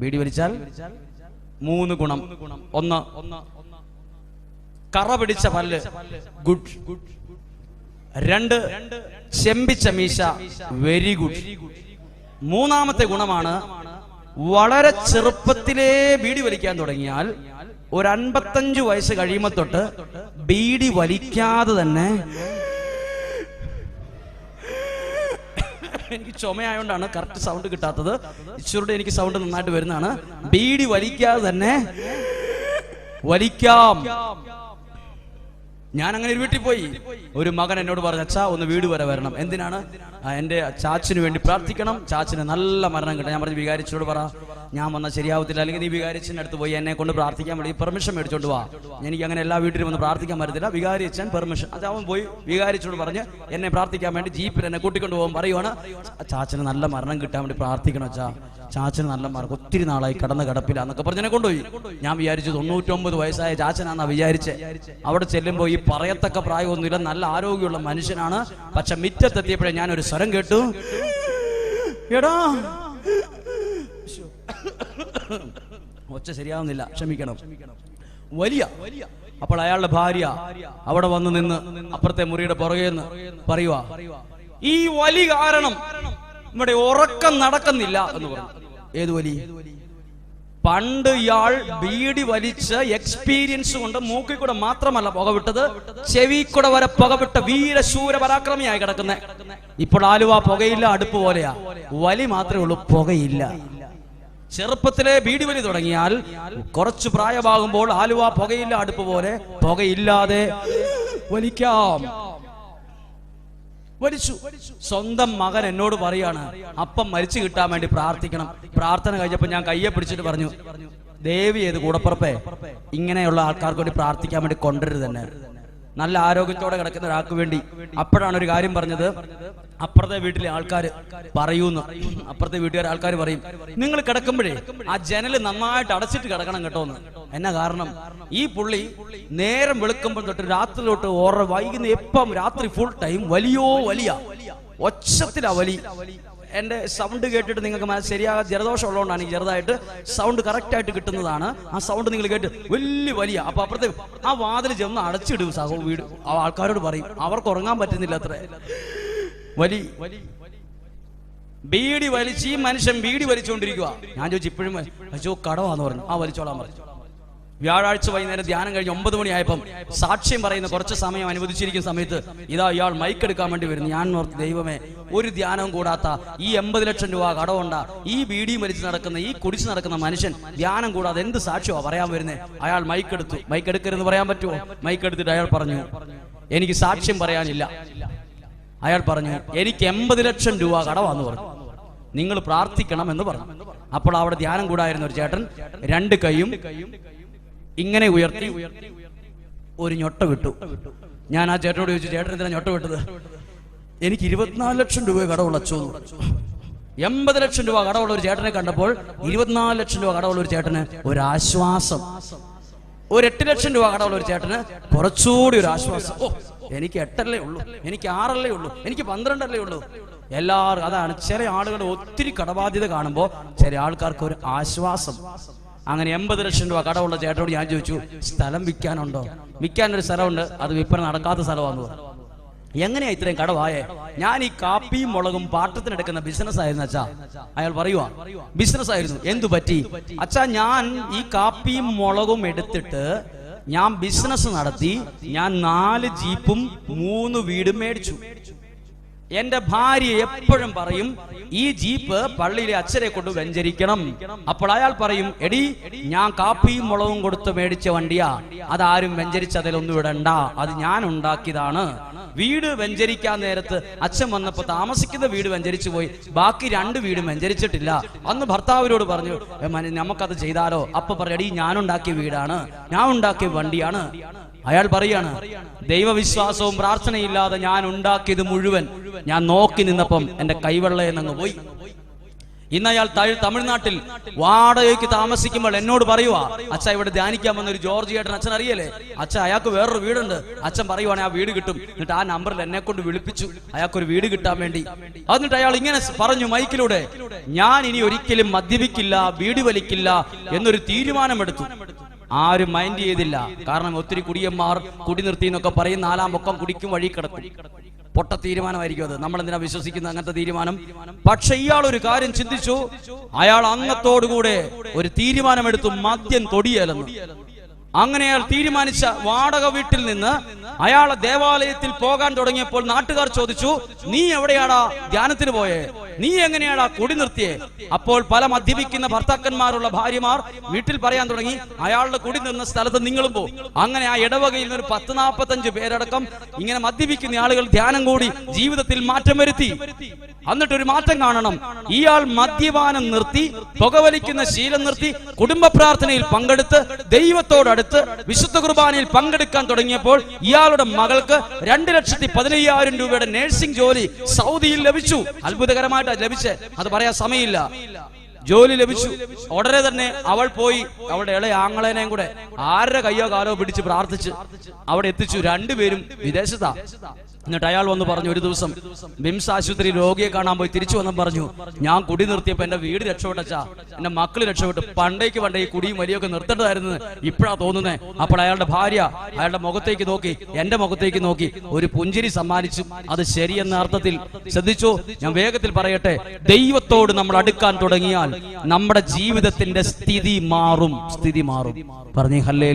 ബീഡി വലിച്ചാൽ മൂന്ന് ഗുണം. ഒന്ന് കറ പിടിച്ച പല്ല്. ഗുഡ്. രണ്ട് ചെമ്പിച്ച മീശ. Very good. മൂന്നാമത്തെ ഗുണമാണ് വളരെ ചെറുപ്പത്തിലേ ബീഡി വലിക്കാൻ തുടങ്ങിയാൽ ഒരു അൻപത്തഞ്ചു വയസ്സ് കഴിയുമ്പോൾ തൊട്ട് ബീഡി വലിക്കാതെ തന്നെ എനിക്ക് ചുമയായോണ്ടാണ് കറക്റ്റ് സൗണ്ട് കിട്ടാത്തത്. ഇച്ചിരൂടെ എനിക്ക് സൗണ്ട് നന്നായിട്ട് വരുന്നതാണ്. ബീഡി വലിക്കാതെ തന്നെ വലിക്കാം. ഞാൻ അങ്ങനെ ഒരു വീട്ടിൽ പോയി. ഒരു മകൻ എന്നോട് പറഞ്ഞു അച്ഛാ ഒന്ന് വീട് വരെ വരണം. എന്തിനാണ്? എന്റെ ചാച്ചിന് വേണ്ടി പ്രാർത്ഥിക്കണം. ചാച്ചിന് നല്ല മരണം കിട്ടും. ഞാൻ പറഞ്ഞു വികാരിച്ചോട് പറ. ഞാൻ വന്നാൽ ശരിയാവത്തില്ല. അല്ലെങ്കിൽ നീ വികാരിച്ചിന്റെ അടുത്ത് പോയി എന്നെ കൊണ്ട് പ്രാർത്ഥിക്കാൻ വേണ്ടി പെർമിഷൻ മേടിച്ചോണ്ട് വാ. എനിക്ക് അങ്ങനെ എല്ലാ വീട്ടിലും ഒന്ന് പ്രാർത്ഥിക്കാൻ പറ്റത്തില്ല. വികാരിച്ചൻ പെർമിഷൻ അത് അവൻ പോയി വികാരിച്ചോട് പറഞ്ഞ് എന്നെ പ്രാർത്ഥിക്കാൻ വേണ്ടി ജീപ്പിൽ എന്നെ കൂട്ടിക്കൊണ്ട് പോകാൻ പറയുവാണ്. ചാച്ചിന് നല്ല മരണം കിട്ടാൻ വേണ്ടി പ്രാർത്ഥിക്കണം അച്ഛാ. ചാച്ചന് നല്ല മാർക്ക്. ഒത്തിരി നാളായി കടന്ന് കിടപ്പില്ല എന്നൊക്കെ പറഞ്ഞതിനെ കൊണ്ടുപോയി. ഞാൻ വിചാരിച്ചു തൊണ്ണൂറ്റൊമ്പത് വയസ്സായ ചാച്ചനാന്നാ വിചാരിച്ചേ. അവിടെ ചെല്ലുമ്പോൾ ഈ പറയത്തക്ക പ്രായമൊന്നുമില്ല. നല്ല ആരോഗ്യമുള്ള മനുഷ്യനാണ്. പക്ഷെ മിറ്റത്തെത്തിയപ്പോഴേ ഞാൻ ഒരു സ്വരം കേട്ടു. എടാ. ഒച്ച ശരിയാവുന്നില്ല. ക്ഷമിക്കണം. വലിയ. അപ്പോൾ അയാളുടെ ഭാര്യ അവിടെ വന്ന് നിന്ന് അപ്പുറത്തെ മുറിയുടെ പുറകെ നിന്ന് പറയുക ഈ വലി കാരണം ഇവിടെ ഉറക്കം നടക്കുന്നില്ല എന്ന് പറഞ്ഞു. ഏത് വലി? പണ്ട് ഇയാൾ ബീഡി വലിച്ച് എക്സ്പീരിയൻസ് കൊണ്ട് മൂക്കിൽ കൂടെ മാത്രമല്ല പുകവിട്ടത്. ചെവി കൂടെ വരെ പുകവിട്ട വീരശൂര പരാക്രമിയായി കിടക്കുന്നത് ഇപ്പോൾ ആലുവ പുകയില്ല അടുപ്പ് പോലെയാ. വലി മാത്രമേ ഉള്ളൂ പുകയില്ല. ചെറുപ്പത്തിലെ ബീഡി വലി തുടങ്ങിയാൽ കുറച്ച് പ്രായമാകുമ്പോൾ ആലുവ പുകയില്ല അടുപ്പ് പോലെ പുകയില്ലാതെ വലിക്കാം. വലിച്ചു സ്വന്തം മകൻ എന്നോട് പറയാണ് അപ്പം മരിച്ചു കിട്ടാൻ വേണ്ടി പ്രാർത്ഥിക്കണം. പ്രാർത്ഥന കഴിഞ്ഞപ്പോ ഞാൻ കയ്യെ പിടിച്ചിട്ട് പറഞ്ഞു ദേവി ഏത് കൂടപ്പുറപ്പേ? ഇങ്ങനെയുള്ള ആൾക്കാർക്ക് വേണ്ടി പ്രാർത്ഥിക്കാൻ വേണ്ടി കൊണ്ടുവരുത് തന്നെ നല്ല ആരോഗ്യത്തോടെ കിടക്കുന്ന ഒരാൾക്ക് വേണ്ടി. അപ്പോഴാണ് ഒരു കാര്യം പറഞ്ഞത് അപ്പുറത്തെ വീട്ടിലെ ആൾക്കാർ പറയൂന്ന്. അപ്പുറത്തെ വീട്ടുകാർ ആൾക്കാർ പറയും നിങ്ങൾ കിടക്കുമ്പോഴേ ആ ജനൽ നന്നായിട്ട് അടച്ചിട്ട് കിടക്കണം കേട്ടോ എന്ന് എന്നാ കാരണം ഈ പുള്ളി നേരം വെളുക്കുമ്പോൾ തൊട്ട് രാത്രി തൊട്ട് ഓറ വൈകുന്ന എപ്പം രാത്രി ഫുൾ ടൈം വലിയോ വലിയ. ഒച്ചത്തിലാ വലി. എന്റെ സൗണ്ട് കേട്ടിട്ട് നിങ്ങൾക്ക് ശരിയാകാൻ ജലദോഷം ഉള്ളതുകൊണ്ടാണ് ഈ ചെറുതായിട്ട് സൗണ്ട് കറക്റ്റ് ആയിട്ട് കിട്ടുന്നതാണ്. ആ സൗണ്ട് നിങ്ങൾ കേട്ട് വലിയ വലിയ. അപ്പൊ അപ്പുറത്തെ ആ വാതിൽ ചെന്ന് അടച്ചിടും സഹോ വീട്. ആ ആൾക്കാരോട് പറയും അവർക്ക് ഉറങ്ങാൻ പറ്റുന്നില്ല അത്ര. വലി. ബീഡി വലിച്ച് ഈ മനുഷ്യൻ ബീഡി വലിച്ചുകൊണ്ടിരിക്കുക ഞാൻ ചോദിച്ചു ഇപ്പോഴും അയ്യോ കടവാന്ന് പറഞ്ഞു. ആ വലിച്ചോളാൻ പറഞ്ഞു. വ്യാഴാഴ്ച വൈകുന്നേരം ധ്യാനം കഴിഞ്ഞ് ഒമ്പത് മണിയായപ്പം സാക്ഷ്യം പറയുന്ന കുറച്ച് സമയം അനുവദിച്ചിരിക്കുന്ന സമയത്ത് ഇതാ ഇയാൾ മൈക്ക് എടുക്കാൻ വേണ്ടി വരുന്നു. ഞാൻ ഓർത്ത് ദൈവമേ ഒരു ധ്യാനവും കൂടാത്ത ഈ എൺപത് ലക്ഷം രൂപ കടമുണ്ട ഈ ബീഡി വലിച്ച് നടക്കുന്ന ഈ കുടിച്ച് നടക്കുന്ന മനുഷ്യൻ ധ്യാനം കൂടാതെ എന്ത് സാക്ഷ്യമാ പറയാൻ വരുന്നത് അയാൾ മൈക്ക് എടുത്തു. മൈക്ക് എടുക്കരുതെന്ന് പറയാൻ പറ്റുമോ? മൈക്ക് എടുത്തിട്ട് അയാൾ പറഞ്ഞു എനിക്ക് സാക്ഷ്യം പറയാനില്ല. അയാൾ പറഞ്ഞു എനിക്ക് എൺപത് ലക്ഷം രൂപ കടവാന്ന് പറഞ്ഞു. നിങ്ങൾ പ്രാർത്ഥിക്കണം എന്ന് പറഞ്ഞു. അപ്പോൾ അവിടെ ധ്യാനം കൂടായിരുന്ന ഒരു ചേട്ടൻ രണ്ട് കൈയും ഇങ്ങനെ ഉയർത്തി ഒരു ഞൊട്ട വിട്ടു. ഞാൻ ആ ചേട്ടനോട് ചോദിച്ചു ചേട്ടൻ എന്തിനാ ഞൊട്ട വിട്ടത്? എനിക്ക് ഇരുപത്തിനാല് ലക്ഷം രൂപ കടവുള്ള അച്ചോ എൺപത് ലക്ഷം രൂപ കടവുള്ള ഒരു ചേട്ടനെ കണ്ടപ്പോൾ ഇരുപത്തിനാല് ലക്ഷം രൂപ കടവുള്ള ഒരു ചേട്ടന് ഒരു ആശ്വാസം ഒരു എട്ട് ലക്ഷം രൂപ കടവുള്ള ഒരു ചേട്ടന് കുറച്ചുകൂടി ഒരു ആശ്വാസം. ഓ എനിക്ക് എട്ടല്ലേ ഉള്ളൂ. എനിക്ക് ആറല്ലേ ഉള്ളൂ. എനിക്ക് പന്ത്രണ്ടല്ലേ ഉള്ളൂ. എല്ലാവർക്കും അതാണ് ചില ആളുകൾ ഒത്തിരി കടബാധ്യത കാണുമ്പോൾ ചില ആൾക്കാർക്ക് ഒരു ആശ്വാസം. അങ്ങനെ എൺപത് ലക്ഷം രൂപ കടമുള്ള ചേട്ടനോട് ഞാൻ ചോദിച്ചു സ്ഥലം വിൽക്കാനുണ്ടോ? വിൽക്കാനൊരു സ്ഥലമുണ്ട്. അത് വിൽപ്പന നടക്കാത്ത സ്ഥലമാണെന്ന് എങ്ങനെയാ ഇത്രയും കടവായേ? ഞാൻ ഈ കാപ്പിയും മുളകും പാട്ടത്തിനെടുക്കുന്ന ബിസിനസ് ആയിരുന്നു അച്ഛാ. അയാൾ പറയുവാ ബിസിനസ് ആയിരുന്നു. എന്തു പറ്റി? അച്ഛാ ഞാൻ ഈ കാപ്പിയും മുളകും എടുത്തിട്ട് ഞാൻ ബിസിനസ് നടത്തി ഞാൻ നാല് ജീപ്പും മൂന്ന് വീടും മേടിച്ചു. എന്റെ ഭാര്യ എപ്പോഴും പറയും ഈ ജീപ്പ് പള്ളിയിലെ അച്ഛനെ കൊണ്ട് വെഞ്ചരിക്കണം. അപ്പോൾ അയാൾ പറയും എടി ഞാൻ കാപ്പിയും മുളകും കൊടുത്ത് മേടിച്ച വണ്ടിയാ. അതാരും വെഞ്ചരിച്ചതിലൊന്നും ഇടണ്ട. അത് ഞാൻ ഉണ്ടാക്കിയതാണ്. വീട് വെഞ്ചരിക്കാൻ നേരത്ത് അച്ഛൻ വന്നപ്പോ താമസിക്കുന്ന വീട് വെഞ്ചരിച്ചു പോയി. ബാക്കി രണ്ട് വീടും വെഞ്ചരിച്ചിട്ടില്ല. അന്ന് ഭർത്താവിനോട് പറഞ്ഞു "ഏ, മന- നമുക്കത് ചെയ്താലോ? അപ്പൊ പറയടി ഞാൻ ഉണ്ടാക്കിയ വീടാണ്. ഞാൻ ഉണ്ടാക്കിയ വണ്ടിയാണ്. അയാൾ പറയാണ് ദൈവവിശ്വാസവും പ്രാർത്ഥനയില്ലാതെ ഞാൻ ഉണ്ടാക്കിയത് മുഴുവൻ ഞാൻ നോക്കി നിന്നപ്പം എന്റെ കൈവെള്ളയെന്നങ്ങ് പോയി. ഇന്ന് അയാൾ തമിഴ്നാട്ടിൽ വാടകയ്ക്ക് താമസിക്കുമ്പോൾ എന്നോട് പറയുവാ അച്ഛ ഇവിടെ ധ്യാനിക്കാൻ വന്ന ഒരു ജോർജ് ഏട്ടൻ അച്ഛൻ അറിയല്ലേ? അച്ഛൻ അയാൾക്ക് വേറൊരു വീടുണ്ട്. അച്ഛൻ പറയുവാണെങ്കിൽ ആ വീട് കിട്ടും. എന്നിട്ട് ആ നമ്പറിൽ എന്നെ കൊണ്ട് വിളിപ്പിച്ചു. അയാൾക്കൊരു വീട് കിട്ടാൻ വേണ്ടി. എന്നിട്ട് അയാൾ ഇങ്ങനെ പറഞ്ഞു മൈക്കിലൂടെ ഞാൻ ഇനി ഒരിക്കലും മദ്യപിക്കില്ല വീട് വലിക്കില്ല എന്നൊരു തീരുമാനമെടുത്തു. ആരും മൈൻഡ് ചെയ്തില്ല. കാരണം ഒത്തിരി കുടിയന്മാർ കുടി നിർത്തി എന്നൊക്കെ പറയും നാലാം പൊക്കം കുടിക്കും വഴി കിടക്കും. പൊട്ട തീരുമാനമായിരിക്കും അത്. നമ്മൾ എന്തിനാ വിശ്വസിക്കുന്ന അങ്ങനത്തെ തീരുമാനം? പക്ഷെ ഇയാൾ ഒരു കാര്യം ചിന്തിച്ചു. അയാൾ അംഗത്തോടുകൂടെ ഒരു തീരുമാനമെടുത്തു മദ്യം തൊടിയലെന്ന് അങ്ങനെ അയാൾ തീരുമാനിച്ച വാടക വീട്ടിൽ നിന്ന് അയാൾ ദേവാലയത്തിൽ പോകാൻ തുടങ്ങിയപ്പോൾ നാട്ടുകാർ ചോദിച്ചു നീ എവിടെയാടാ ധ്യാനത്തിന് പോയേ? നീ എങ്ങനെയാടാ കൊടി നിർത്തിയേ? അപ്പോൾ പല മദ്യപിക്കുന്ന ഭർത്താക്കന്മാരുള്ള ഭാര്യമാർ വീട്ടിൽ പറയാൻ തുടങ്ങി അയാളുടെ കുടി നിന്ന സ്ഥലത്ത് നിങ്ങളും പോ. അങ്ങനെ ആ ഇടവകയിൽ നിന്ന് ഒരു പത്ത് നാൽപ്പത്തഞ്ച് പേരടക്കം ഇങ്ങനെ മദ്യപിക്കുന്ന ആളുകൾ ധ്യാനം കൂടി ജീവിതത്തിൽ മാറ്റം വരുത്തി. എന്നിട്ട് ഒരു മാറ്റം കാണണം. ഇയാൾ മദ്യപാനം നിർത്തി പുകവലിക്കുന്ന ശീലം നിർത്തി കുടുംബ പ്രാർത്ഥനയിൽ പങ്കെടുത്ത് ദൈവത്തോടടുത്ത് വിശുദ്ധ കുർബാനയിൽ പങ്കെടുക്കാൻ തുടങ്ങിയപ്പോൾ ഇയാളുടെ മകൾക്ക് രണ്ട് ലക്ഷത്തി പതിനയ്യായിരം രൂപയുടെ നഴ്സിംഗ് ജോലി സൗദിയിൽ ലഭിച്ചു. അത്ഭുതകരമായിട്ട് ലഭിച്ചേ. അത് പറയാൻ സമയമില്ല. ജോലി ലഭിച്ചു. ഉടനെ തന്നെ അവൾ പോയി. അവളുടെ ഇളയ ആങ്ങളേനെയും കൂടെ ആരുടെ കയ്യോ കാലോ പിടിച്ച് പ്രാർത്ഥിച്ച് അവിടെ എത്തിച്ചു. രണ്ടുപേരും വിദേശത്താ. എന്നിട്ട് അയാൾ വന്ന് പറഞ്ഞു ഒരു ദിവസം ബിംസ് ആശുപത്രി രോഗിയെ കാണാൻ പോയി തിരിച്ചു വന്നു പറഞ്ഞു ഞാൻ കുടി നിർത്തിയപ്പോ എന്റെ വീട് രക്ഷപ്പെട്ടച്ചാ എന്റെ മക്കൾ രക്ഷപ്പെട്ടു പണ്ടേക്ക് പണ്ടേ ഈ കുടിയും വലിയൊക്കെ നിർത്തേണ്ടതായിരുന്നു ഇപ്പോഴാ തോന്നുന്നേ. അപ്പോൾ അയാളുടെ ഭാര്യ അയാളുടെ മുഖത്തേക്ക് നോക്കി എന്റെ മുഖത്തേക്ക് നോക്കി ഒരു പുഞ്ചിരി സമ്മാനിച്ചു അത് ശരിയെന്ന അർത്ഥത്തിൽ ശ്രദ്ധിച്ചു? ഞാൻ വേഗത്തിൽ പറയട്ടെ ദൈവത്തോട് നമ്മൾ അടുക്കാൻ തുടങ്ങിയാൽ നമ്മുടെ ജീവിതത്തിന്റെ സ്ഥിതി മാറും സ്ഥിതി മാറും. പറഞ്ഞേ ഹല്ലേ